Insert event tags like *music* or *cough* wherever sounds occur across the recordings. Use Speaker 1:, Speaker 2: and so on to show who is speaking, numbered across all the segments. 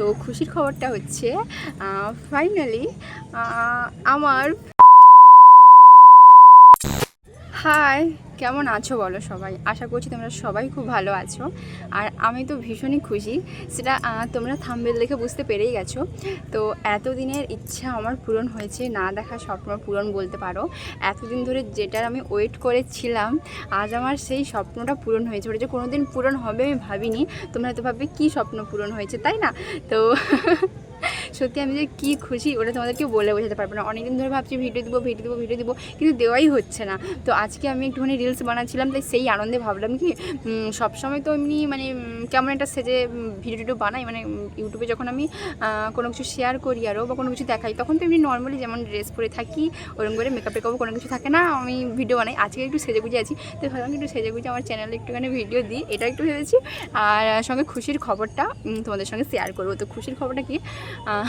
Speaker 1: তো খুশির খবরটা হচ্ছে ফাইনালি আমার হাই, কেমন আছো বলো সবাই? আশা করছি তোমরা সবাই খুব ভালো আছো। আর আমি তো ভীষণই খুশি। সেটা তোমরা থাম্বেল দেখে বুঝতে পেরেই গেছো। তো এতদিনের ইচ্ছা আমার পূরণ হয়েছে, না দেখা স্বপ্ন পূরণ বলতে পারো। এতদিন ধরে যেটার আমি ওয়েট করেছিলাম, আজ আমার সেই স্বপ্নটা পূরণ হয়েছে। ওটা যে কোনো দিন পূরণ হবে আমি ভাবিনি। তোমরা হয়তো ভাববে, কী স্বপ্ন পূরণ হয়েছে, তাই না? তো *laughs* সত্যি আমি যে কী খুশি, ওটা তোমাদেরকে বলে বোঝাতে পারব না। অনেকদিন ধরে ভাবছি ভিডিও দিব ভিডিও দিব ভিডিও দিব, কিন্তু দেওয়াই হচ্ছে না। তো আজকে আমি একটুখানি রিলস বানাচ্ছিলাম, তাই সেই আনন্দে ভাবলাম কি সবসময় তো এমনি মানে কেমন একটা সেজে ভিডিও টিডিও বানাই। মানে ইউটিউবে যখন আমি কোনো কিছু শেয়ার করি আরও বা কোনো কিছু দেখাই, তখন তো এমনি নর্মালি যেমন ড্রেস পরে থাকি ওরকম করে মেকআপ টেকআপও কোনো কিছু থাকে না, আমি ভিডিও বানাই। আজকে একটু সেজে গুজে আছি তো ভাবলাম একটু সেজে গুজে আমার চ্যানেলে একটুখানি ভিডিও দিই, এটা একটু ভেবেছি। আর সঙ্গে খুশির খবরটা তোমাদের সঙ্গে শেয়ার করব। তো খুশির খবরটা কি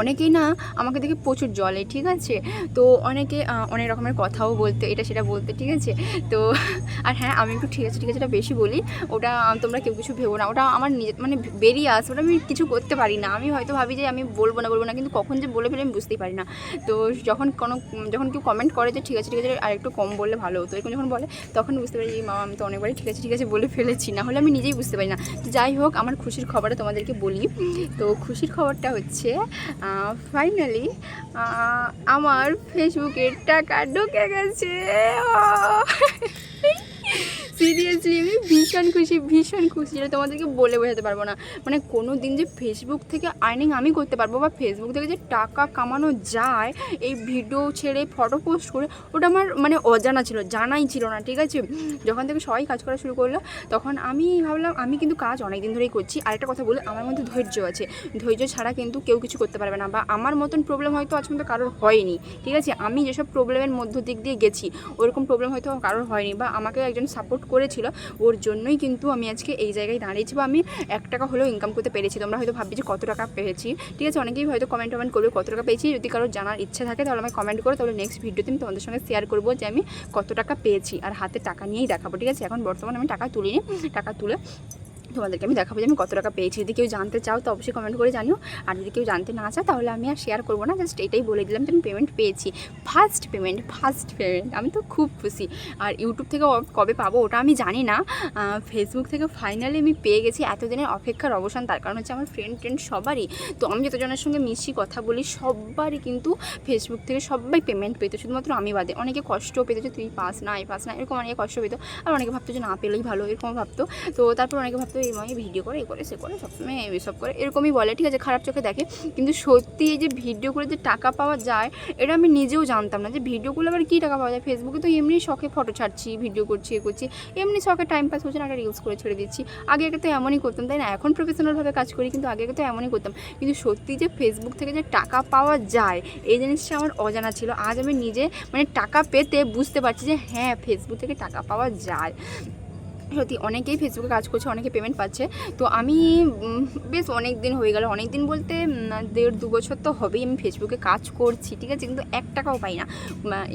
Speaker 1: অনেকেই না আমাকে দেখে প্রচুর জলে, ঠিক আছে? তো অনেকে অনেক রকমের কথাও বলতে, এটা সেটা বলতে, ঠিক আছে? তো *laughs* আর হ্যাঁ আমি একটু ঠিক আছে ঠিক আছে, এটা বেশি বলি। ওটা তোমরা কেউ কিছু ভেবো না, ওটা আমার নিজে মানে বেরিয়ে আসে, ওটা আমি কিছু করতে পারি না। আমি হয়তো ভাবি যে আমি বলব না বলব না, কিন্তু কখন যে বলে ফেলে আমি বুঝতেই পারি না। তো যখন কোনো, যখন কেউ কমেন্ট করে যে ঠিক আছে ঠিক আছে, আর একটু কম বললে ভালো হতো। এরকম যখন বলে, তখন বুঝতে পারি যে, মা, আমি তো অনেকবারই ঠিক আছে ঠিক আছে, বলে ফেলেছি। না হলে আমি নিজেই বুঝতে পারি না। তো যাই হোক, আমার খুশির খবরটা তোমাদেরকে বলি। তো খুশির খবরটা হচ্ছে ফাইনালি আমার ফেসবুকের টাকা ঢুকে গেছে। সিরিয়াসলি আমি ভীষণ খুশি ভীষণ খুশি যেটা তোমাদেরকে বলে বোঝাতে পারব না। মানে কোনো দিন যে ফেসবুক থেকে আর্নিং আমি করতে পারব বা ফেসবুক থেকে যে টাকা কামানো যায়, এই ভিডিও ছেড়ে ফটো পোস্ট করে, ওটা আমার মানে অজানা ছিল, জানাই ছিল না, ঠিক আছে? যখন থেকে সবাই কাজ করা শুরু করল, তখন আমি ভাবলাম, আমি কিন্তু কাজ অনেক দিন ধরেই করছি। আর একটা কথা বলি, আমার মধ্যে ধৈর্য আছে। ধৈর্য ছাড়া কিন্তু কেউ কিছু করতে পারবে না বা আমার মতন প্রবলেম হয়তো আজ পর্যন্ত কারোর হয়নি, ঠিক আছে? আমি যেসব প্রবলেমের মধ্য দিক দিয়ে গেছি, ওরকম প্রবলেম হয়তো কারোর হয়নি বা আমাকে একজন সাপোর্ট করেছিল, ওর জন্যই কিন্তু আমি আজকে এই জায়গায় দাঁড়িয়েছি বা আমি এক টাকা হলেও ইনকাম করতে পেরেছি। তোমরা হয়তো ভাবছি যে কত টাকা পেয়েছি? ঠিক আছে, অনেকেই হয়তো কমেন্ট টমেন্ট করবে কত টাকা পেয়েছি। যদি কারোর জানার ইচ্ছা থাকে তাহলে আমাকে কমেন্ট করো, তাহলে নেক্সট ভিডিওতে আমি তোমাদের সঙ্গে শেয়ার করব যে আমি কত টাকা পেয়েছি। আর হাতে টাকা নিয়েই দেখাবো, ঠিক আছে? এখন বর্তমানে আমি টাকা তুলিনি। টাকা তুলে তোমাদেরকে আমি দেখাবো যে আমি কত টাকা পেয়েছি। যদি কেউ জানতে চাও, তো অবশ্যই কমেন্ট করে জানিও। আর যদি কেউ জানতে না চাও, তাহলে আমি আর শেয়ার করব না। জাস্ট এটাই বলে দিলাম যে আমি পেমেন্ট পেয়েছি। ফার্স্ট পেমেন্ট ফার্স্ট পেমেন্ট আমি তো খুব খুশি। আর ইউটিউব থেকে কবে পাবো ওটা আমি জানি না। ফেসবুক থেকে ফাইনালি আমি পেয়ে গেছি। এতদিনের অপেক্ষার অবসান, তার কারণ হচ্ছে আমার ফ্রেন্ড ট্রেন্ড সবারই। তো আমি যতজনের সঙ্গে মিশি, কথা বলি, সবারই কিন্তু ফেসবুক থেকে সবাই পেমেন্ট পেতো। শুধুমাত্র আমি বাদে। অনেকে কষ্ট পেতো যে, তুই পাস না এই পাস না। এরকম অনেকে কষ্ট পেতো। আর অনেকে ভাবতো যে, না, পেলেই ভালো। এরকম ভাবতো। তো তারপর অনেকে ভাবতো এই মাই ভিডিও করে এ করে, সে করে, সবসময় এসব করে, এরকমই বলে, ঠিক আছে? খারাপ চোখে দেখে। কিন্তু সত্যি এই যে ভিডিও করে যে টাকা পাওয়া যায়, এটা আমি নিজেও জানতাম না যে ভিডিওগুলো আবার কী টাকা পাওয়া যায়? ফেসবুকে তো এমনি শখে ফটো ছাড়ছি ভিডিও করছি, এ করছি, এমনি শখে টাইম পাস হচ্ছে না, একটা রিলস করে ছেড়ে দিচ্ছি। আগে আগে তো এমনই করতাম, তাই না? এখন প্রফেশনালভাবে কাজ করি, কিন্তু আগে আগে তো এমনই করতাম। কিন্তু সত্যি যে ফেসবুক থেকে যে টাকা পাওয়া যায়, এই জিনিসটা আমার অজানা ছিল। আজ আমি নিজে মানে টাকা পেতে বুঝতে পারছি যে হ্যাঁ ফেসবুক থেকে টাকা পাওয়া যায়। সত্যি অনেকেই ফেসবুকে কাজ করছে, অনেকে পেমেন্ট পাচ্ছে। তো আমি বেশ অনেক দিন হয়ে গেল। অনেক দিন বলতে দেড় দু বছর তো হবেই আমি ফেসবুকে কাজ করছি, ঠিক আছে? কিন্তু এক টাকাও পাই না।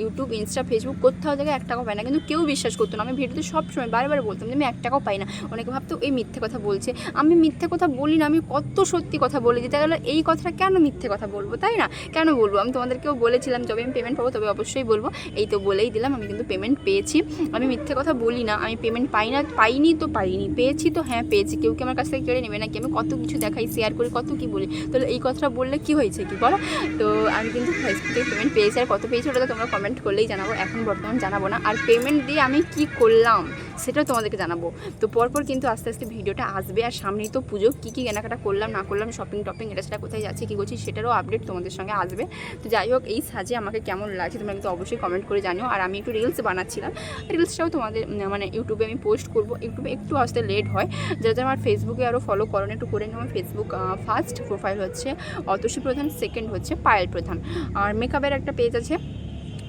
Speaker 1: ইউটিউব ইনস্টা ফেসবুক কোথাও থেকে এক টাকাও পাই না। কিন্তু কেউ বিশ্বাস করতো না। আমি ভিডিওতে সবসময় বারবার বলতাম যে, আমি এক টাকাও পাই না। অনেকে ভাবতো, এই মিথ্যে কথা বলছে। আমি মিথ্যে কথা বলি না, আমি কত সত্যি কথা বলি যেতে গেলে এই কথাটা কেন মিথ্যে কথা বলব? তাই না? কেন বলব? আমি তোমাদেরকেও বলেছিলাম, যবে আমি পেমেন্ট পাবো, তবে অবশ্যই বলব। এই তো বলেই দিলাম, আমি কিন্তু পেমেন্ট পেয়েছি। আমি মিথ্যে কথা বলি না, আমি পেমেন্ট পাই না পাইনি তো পাইনি। পেয়েছি তো হ্যাঁ পেয়েছি। কেউ কি আমার কাছ থেকে কেড়ে নেবে? নাকি আমি কত কিছু দেখাই শেয়ার করি, কত কি বলি? তো এই কথাটা বললে কি হয়েছে কি বলো? তো আমি কিন্তু ফেসবুকে পেমেন্ট পেয়েছি। আর কত পেয়েছি ওটা তো তোমরা কমেন্ট করলেই জানাব। এখন বর্তমান জানাব না। আর পেমেন্ট দিয়ে আমি কি করলাম? সেটাও তোমাদেরকে জানাব। তো পরপর কিন্তু আস্তে আস্তে ভিডিওটা আসবে। আর সামনেই তো পুজো। কী কী কেনাকাটা করলাম, না করলাম শপিং টপিং, এটা সেটা কোথায় যাচ্ছে, কী করছি, সেটারও আপডেট তোমাদের সঙ্গে আসবে। তো যাই হোক, এই সাজে আমাকে কেমন লাগছে তোমরা কিন্তু অবশ্যই কমেন্ট করে জানিও। আর আমি একটু রিলস বানাচ্ছিলাম। রিলসটাও তোমাদের মানে ইউটিউবে আমি পোস্ট করব। ইউটিউবে একটু আসতে লেট হয়। যাতে আমার ফেসবুকে আরও ফলো করো একটু করে নিও। আমার ফেসবুক ফার্স্ট প্রোফাইল হচ্ছে অতসী প্রধান সেকেন্ড হচ্ছে পায়েল প্রধান। আর মেকআপের একটা পেজ আছে।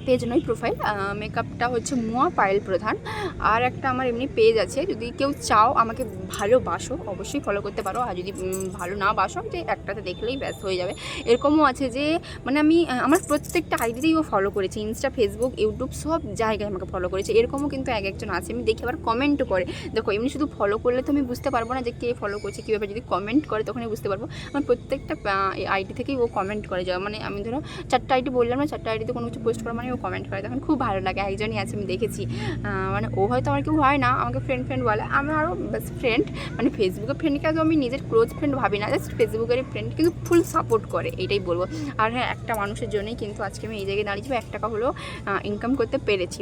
Speaker 1: পেজ নয় প্রোফাইল মেকআপটা হচ্ছে মুয়া পায়েল প্রধান। আর একটা আমার এমনি পেজ আছে, যদি কেউ চাও আমাকে ভালোবাসো অবশ্যই ফলো করতে পারো। আর যদি ভালো না বাসো, যে একটাতে দেখলেই ব্যস্ত হয়ে যাবে। এরকমও আছে যে মানে আমি আমার প্রত্যেকটা আইডিতেই ও ফলো করেছে। ইনস্টা ফেসবুক ইউটিউব সব জায়গায় আমাকে ফলো করেছে। এরকমও কিন্তু এক একজন আছে। আমি দেখি আবার কমেন্টও করে। দেখো, এমনি শুধু ফলো করলে তো আমি বুঝতে পারব না যে কে ফলো করছে, কীভাবে যদি কমেন্ট করে তখনই বুঝতে পারব। আমার প্রত্যেকটা আইডি থেকেই ও কমেন্ট করে। যাওয়া মানে আমি ধরো, চারটা আইডি বললাম না, চারটা আইডিতে কোনো কিছু পোস্ট করা মানে কমেন্ট করে, তখন খুব ভালো লাগে। একজনই আছে, আমি দেখেছি। মানে ও হয়তো আমার কেউ হয় না, আমাকে ফ্রেন্ড ফ্রেন্ড বলে। আমার আরও বেস্ট ফ্রেন্ড মানে ফেসবুকে ফ্রেন্ডকে আজও আমি নিজের ক্লোজ ফ্রেন্ড ভাবি না জাস্ট ফেসবুকের ফ্রেন্ড কিন্তু ফুল সাপোর্ট করে, এটাই বলব। আর হ্যাঁ একটা মানুষের জন্যই কিন্তু আজকে আমি এই জায়গায় দাঁড়িয়েছি এক টাকা হলেও ইনকাম করতে পেরেছি।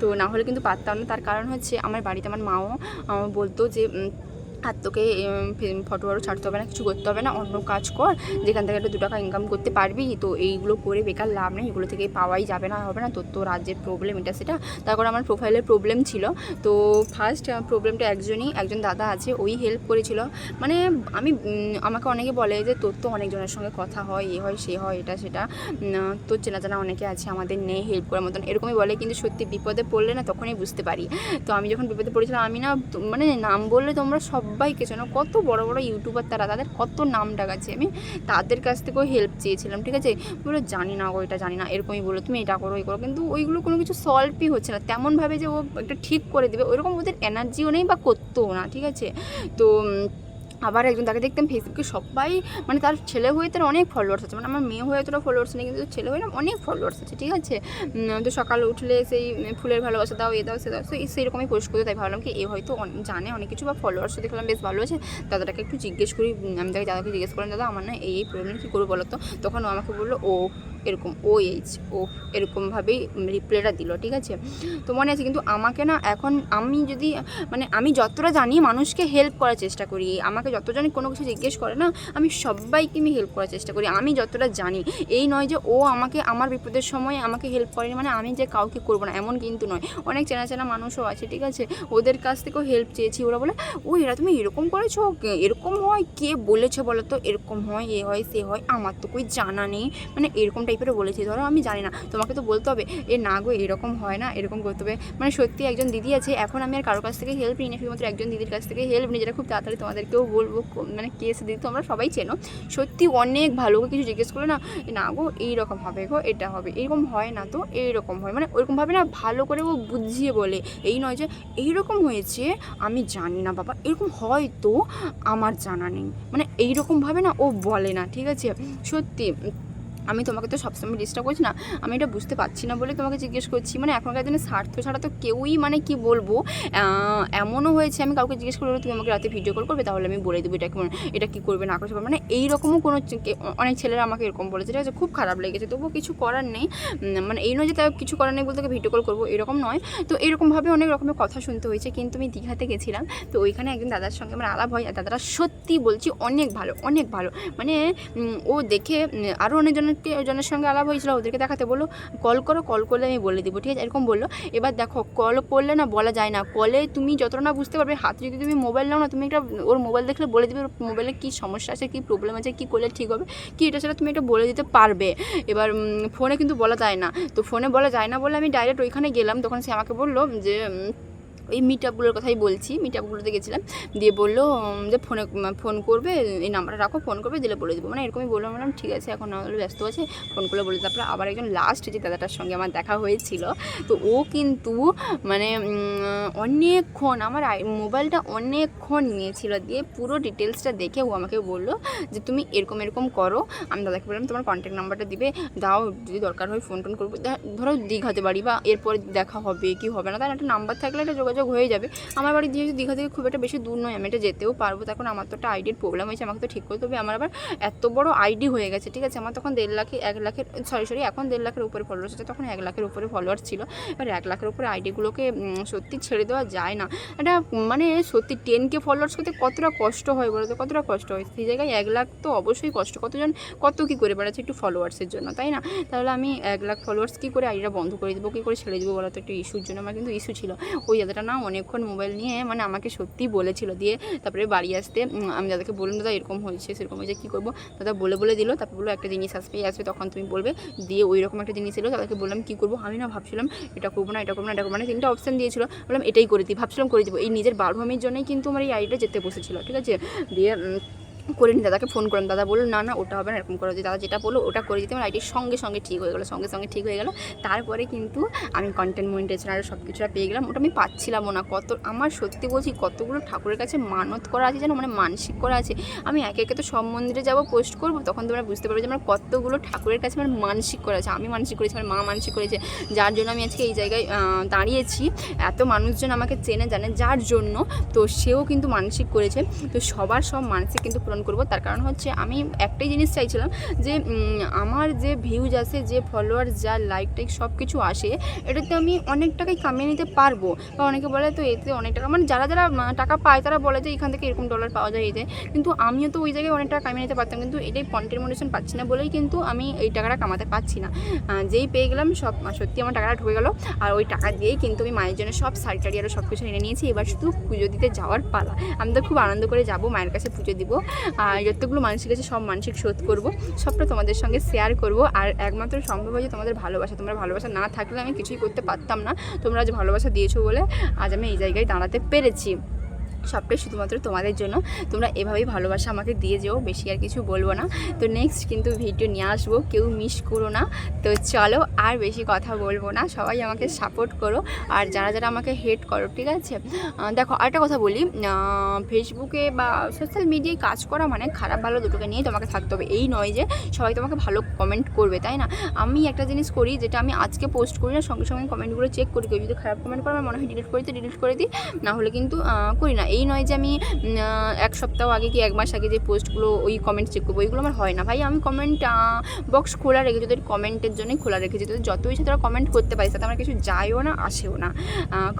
Speaker 1: তো না হলে কিন্তু পারতাম না, তার কারণ হচ্ছে আমার বাড়িতে আমার মাও বলতো যে আর তোকে ফটো আরও ছাড়তে হবে না, কিছু করতে হবে না, অন্য কাজ কর। যেখান থেকে একটা দু টাকা ইনকাম করতে পারবি, তো এইগুলো করে বেকার লাভ নেই, এগুলো থেকে পাওয়াই যাবে না, হবে না। তোর তো রাজ্যের প্রবলেম এটা সেটা। তারপর আমার প্রোফাইলের প্রবলেম ছিল। তো ফার্স্ট প্রবলেমটা একজনই, একজন দাদা আছে, ওই হেল্প করেছিল। মানে আমি আমাকে অনেকে বলে যে, তোর তো অনেকজনের সঙ্গে কথা হয়, এ হয়, সে হয়, এটা, সেটা। তোর চেনা জানা অনেকে আছে, আমাদের নেই হেল্প করার মতন। এরকমই বলে, কিন্তু সত্যি বিপদে পড়লে না তখনই বুঝতে পারি। তো আমি যখন বিপদে পড়েছিলাম, আমি না মানে নাম বললে তোমরা সবাইকে যেন কত বড় বড় ইউটিউবার তারা, তাদের কত নাম ডাকাচ্ছে আমি তাদের কাছ থেকেও হেল্প চেয়েছিলাম, ঠিক আছে? বলে, জানি না গো, এটা জানি না। এরকমই বলো তুমি এটা করো, এই করো। কিন্তু ওইগুলো কোনো কিছু সলভই হচ্ছে না। তেমনভাবে যে ও একটা ঠিক করে দেবে, ওইরকম ওদের এনার্জিও নেই বা করতেও না, ঠিক আছে? তো আবার একজন তাকে দেখতাম ফেসবুকে সবাই মানে তার ছেলে হয়ে তার অনেক ফলোয়ার্স আছে। মানে আমার মেয়ে হয়ে তোরা ফলোয়ার্স নেই, কিন্তু ছেলে হয়ে অনেক ফলোয়ার্স আছে, ঠিক আছে? তো সকাল উঠলে সেই ফুলের ভালোবাসা দাও, এ দাও, সে দাও তো সেইরকমই পোস্ট করতে, তাই ভাবলাম কি, এ হয়তো জানে অনেক কিছু বা ফলোয়ার্স দেখলাম বেশ ভালো আছে। দাদাটাকে একটু জিজ্ঞেস করি আমি তাকে দাদাকে জিজ্ঞেস করলাম দাদা আমার না এই এই প্রবলেম কী করব বলো তো? তখন ও আমাকে বলল, ও এরকম, ও এইচ ও এরকমভাবেই রিপ্লাইটা দিল, ঠিক আছে? তো মনে আছে, কিন্তু আমাকে না এখন আমি যদি মানে আমি যতটা জানি মানুষকে হেল্প করার চেষ্টা করি, আমাকে যতজনই কোনো কিছু জিজ্ঞেস করে না, আমি সবাইকে আমি হেল্প করার চেষ্টা করি, আমি যতটা জানি। এই নয় যে ও আমাকে, আমার বিপদের সময় আমাকে হেল্প করেনি মানে আমি যে কাউকে করব না, এমন কিন্তু নয়। অনেক চেনা চেনা মানুষও আছে, ঠিক আছে? ওদের কাছ থেকেও হেল্প চেয়েছি, ওরা বলে ও এরা তুমি এরকম করেছ? এরকম হয়? কে বলেছে বলো তো? এরকম হয়, এ হয়, সে হয়, আমার তো কই জানা নেই। মানে এরকম টাইপের বলেছে। ধরো আমি জানি না, তোমাকে তো বলতে হবে, এ না গো, এরকম হয় না, এরকম করতে হবে। মানে সত্যি একজন দিদি আছে, এখন আমি আর কারোর কাছ থেকে হেল্প নিই না শুধুমাত্র একজন দিদির কাছ থেকে হেল্প নিই, যেটা খুব তাড়াতাড়ি তোমাদেরকেও বলব মানে কেস দিদি তোমরা সবাই চেনো। সত্যি অনেক ভালো কিছু জিজ্ঞেস করলে না না গো, এইরকম হবে গো, এটা হবে, এরকম হয় না তো, এইরকম হয়। মানে ওইরকমভাবে না ভালো করে ও বুঝিয়ে বলে। এই নয় যে এইরকম হয়েছে, আমি জানি না বাবা, এরকম হয়তো আমার জানা নেই। মানে এইরকমভাবে না ও বলে না, ঠিক আছে? সত্যি। আমি তোমাকে তো সবসময় ডিস্টার্ব করছি না, আমি এটা বুঝতে পারছি না বলে তোমাকে জিজ্ঞেস করছি। মানে এখনকার দিনে স্বার্থ ছাড়া তো কেউই মানে কি বলব? এমনও হয়েছে, আমি কাউকে জিজ্ঞেস করব তুমি আমাকে রাতে ভিডিও কল করবে, তাহলে আমি বলে দেবো এটা কেমন এটা কী করবে, না পারবে মানে এইরকমও কোনো অনেক ছেলেরা আমাকে এরকম বলেছে, ঠিক আছে, খুব খারাপ লেগেছে, তবুও কিছু করার নেই। মানে এই নয় যে তার কিছু করার নেই বলতে ভিডিও কল করব, এরকম নয়। তো এরকমভাবে অনেক রকমের কথা শুনতে হয়েছে, কিন্তু আমি দীঘাতে গেছিলাম, তো ওইখানে একজন দাদার সঙ্গে আমার আলাপ হয়, আর দাদারা সত্যি বলছি অনেক ভালো অনেক ভালো। মানে ও দেখে আরও অনেকজনকে জনের সঙ্গে আলাপ হয়েছিল ওদেরকে দেখাতে বলল, কল করো, কল করলে আমি বলে দেবো। ঠিক আছে, এরকম বলল। এবার দেখো, কল করলে না বলা যায় না। কলে তুমি যতটা না বুঝতে পারবে, হাতে যদি তুমি মোবাইল নাও না, তুমি একটা ওর মোবাইল দেখলে বলে দেবে, ওর মোবাইলে কী সমস্যা আছে, কী প্রবলেম আছে, কী করলে ঠিক হবে, কি এটা সেটা তুমি এটা বলে দিতে পারবে। এবার ফোনে কিন্তু বলা যায় না। তো ফোনে বলা যায় না বলে আমি ডাইরেক্ট ওইখানে গেলাম। তখন সে আমাকে বলল যে এই মিট আপগুলোর কথাই বলছি। মিট আপগুলোতে গেছিলাম, দিয়ে বলল যে ফোনে ফোন করবে, এই নাম্বারটা রাখো, ফোন করবে, দিলে বলে দেবো। মানে এরকমই বললাম বললাম, ঠিক আছে, এখন হলে ব্যস্ত আছে। ফোন করলে বলে তারপরে আবার একজন লাস্ট যে দাদাটার সঙ্গে আমার দেখা হয়েছিল। তো ও কিন্তু মানে অনেকক্ষণ আমার মোবাইলটা অনেকক্ষণ নিয়েছিল, দিয়ে পুরো ডিটেলসটা দেখে ও আমাকে বলল যে, তুমি এরকম এরকম করো। আমি দাদাকে বললাম, তোমার কন্ট্যাক্ট নাম্বারটা দিবে, দাও, যদি দরকার হয় ফোন টোন করব। ধরো, দীঘাতে বাড়ি বা এরপর দেখা হবে, কি হবে না, তার একটা নাম্বার থাকলে একটা যোগাযোগ হয়ে যাবে। আমার বাড়ি যেহেতু দীঘা থেকে খুব একটা বেশি দূর নয়, আমি এটা যেতেও পারব। তখন আমার তো একটা আইডির প্রবলেম হয়েছে, আমাকে তো ঠিক করতে হবে আমার আবার এত বড় আইডি হয়ে গেছে, ঠিক আছে? আমার তখন দেড় লাখে, এক লাখের সরি সরি এখন দেড় লাখের উপরে ফলোয়ার্স আছে তখন এক লাখের উপরে ফলোয়ার্স ছিল। এবার এক লাখের উপরে আইডিগুলোকে সত্যি ছেড়ে দেওয়া যায় না। এটা মানে সত্যি টেন কে ফলোয়ার্স করতে কতটা কষ্ট হয় বলো তো? কতটা কষ্ট হয়? সেই জায়গায় এক লাখ তো অবশ্যই কষ্ট। কতজন, কত কী করে বেড়াচ্ছে একটু ফলোয়ার্সের জন্য, তাই না? তাহলে আমি এক লাখ ফলোয়ার্স কী করে আইডিটা বন্ধ করে দেবো, কী করে ছেড়ে দেবো বলো তো? একটু ইস্যুর জন্য আমার কিন্তু ইস্যু ছিল। ওই দাদাটা না, অনেকক্ষণ মোবাইল নিয়ে মানে আমাকে সত্যি বলেছিল দিয়ে তারপরে বাড়ি আসতে আমি দাদাকে বললাম, দাদা, এরকম হয়েছে, সেরকম হয়েছে, কী করব? দাদা বলে বলে দিল, তারপর বলল, একটা জিনিস আসবে আসবে, তখন তুমি বলবে। দিয়ে ওই রকম একটা জিনিস এলো দাদাকে বললাম, কী করব? আমি না ভাবছিলাম, এটা করব না, এটা করব না, এটা করব না। তিনটা অপশান দিয়েছিল, বললাম, এটাই করে দিই ভাবছিলাম করে দিব। এই নিজের বারোহামির জন্যই কিন্তু আমার এই আইডিটা যেতে বসেছিল, ঠিক আছে? দিয়ে করে নি দাদাকে ফোন করলাম। দাদা বলল, না না, ওটা হবে না, এরকম করো। যে দাদা যেটা বলল, ওটা করে দিতে আমার আইডির সঙ্গে সঙ্গে ঠিক হয়ে গেলো, সঙ্গে সঙ্গে ঠিক হয়ে গেলো। তারপরে কিন্তু আমি কন্টেন্ট মনিটেশন আর সব কিছুটা পেয়ে গেলাম। ওটা আমি পাচ্ছিলামও না। কত, আমার সত্যি বলছি, কতগুলো ঠাকুরের কাছে মানত করা আছে যেন মানে মানসিক করা আছে। আমি একে একে তো সব মন্দিরে যাব পোস্ট করব, তখন তোমরা বুঝতে পারবে যে, আমার কতগুলো ঠাকুরের কাছে আমার মানসিক করা আছে। আমি মানসিক করেছি, আমার মা মানসিক করেছে। যার জন্য আমি আজকে এই জায়গায় দাঁড়িয়েছি। এত মানুষজন আমাকে চেনে, জানে, যার জন্য। তো সেও কিন্তু মানসিক করেছে। তো সবার সব মানসিক কিন্তু পূরণ করব। তার কারণ হচ্ছে আমি একটাই জিনিস চাইছিলাম যে আমার যে ভিউজ আসে যে ফলোয়ার যা লাইক টাইক সব কিছু আসে, এটাতে আমি অনেক টাকাই কামিয়ে নিতে পারব। বা অনেকে বলে, তো এতে অনেক টাকা মানে যারা যারা টাকা পায়, তারা বলে যে, এখান থেকে এরকম ডলার পাওয়া যায় এতে। কিন্তু আমিও তো ওই জায়গায় অনেক টাকা কামিয়ে নিতে পারতাম। কিন্তু এটাই কন্টেন্ট মোটিভেশন পাচ্ছি না বলেই কিন্তু আমি এই টাকাটা কামাতে পারছি না। যেই পেয়ে গেলাম, সব সত্যি আমার টাকাটা ঢুকে গেলো। আর ওই টাকা দিয়েই কিন্তু আমি মায়ের জন্য সব শাড়ি টাড়ি আরও সব কিছু এনে নিয়েছি। এবার শুধু পুজো দিতে যাওয়ার পালা। আমি তো খুব আনন্দ করে যাব, মায়ের কাছে পুজো দিব। আর যতগুলো মানুষের কাছে সব মানসিক শোধ করব, সবটা তোমাদের সঙ্গে শেয়ার করব। আর একমাত্র সম্ভব হয় যে তোমাদের ভালোবাসা, তোমরা ভালোবাসা না থাকলে আমি কিছুই করতে পারতাম না। তোমরা আজ ভালোবাসা দিয়েছ বলে আজ আমি এই জায়গায় দাঁড়াতে পেরেছি। সবটাই শুধুমাত্র তোমাদের জন্য। তোমরা এভাবেই ভালোবাসা আমাকে দিয়ে যেও, বেশি আর কিছু বলব না। তো নেক্সট কিন্তু ভিডিও নিয়ে আসব, কেউ মিস করো না। তো চলো আর বেশি কথা বলব না, সবাই আমাকে সাপোর্ট করো। আর যারা যারা আমাকে হেট করো, ঠিক আছে? দেখো আরেকটা কথা বলি। ফেসবুকে বা সোশ্যাল মিডিয়ায় কাজ করা মানে খারাপ, ভালো দুটোকে নিয়েই তোমাকে থাকতে হবে। এই নয় যে, সবাই তোমাকে ভালো কমেন্ট করবে, তাই না? আমি একটা জিনিস করি, যেটা আমি আজকে পোস্ট করি না, সঙ্গে সঙ্গে কমেন্টগুলো চেক করি। কেউ যদি খারাপ কমেন্ট করে আমার মনে হয় ডিলিট করে দিই ডিলিট করে দিই। না হলে কিন্তু করি না। এই নয় যে আমি এক সপ্তাহ আগে কি এক মাস আগে যে পোস্টগুলো, ওই কমেন্ট চেক করব ওইগুলো আমার হয় না। ভাই, আমি কমেন্ট বক্স খোলা রেখেছি, তোদের কমেন্টের জন্যই খোলা রেখেছি। তোদের যত ইচ্ছে তোরা কমেন্ট করতে পারিস, তাতে আমার কিছু যায়ও না, আসেও না।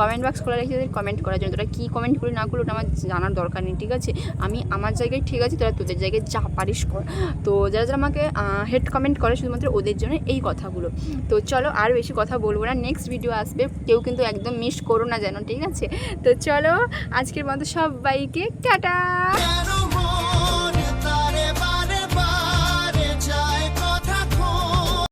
Speaker 1: কমেন্ট বক্স খোলা রেখেছি, তোদের কমেন্ট করার জন্য। তোরা কী কমেন্ট করি না করলে, ওটা আমার জানার দরকার নেই, ঠিক আছে? আমি আমার জায়গায় ঠিক আছে, তোরা তোদের জায়গায় যা পারিস কর। তো যারা যারা আমাকে হেড কমেন্ট করে শুধুমাত্র ওদের জন্য এই কথাগুলো। তো চলো আর বেশি কথা বলব না নেক্সট ভিডিও আসবে। কেউ কিন্তু একদম মিস করো না যেন, ঠিক আছে? তো চলো, আজকের মতো সবাইকে টাটা।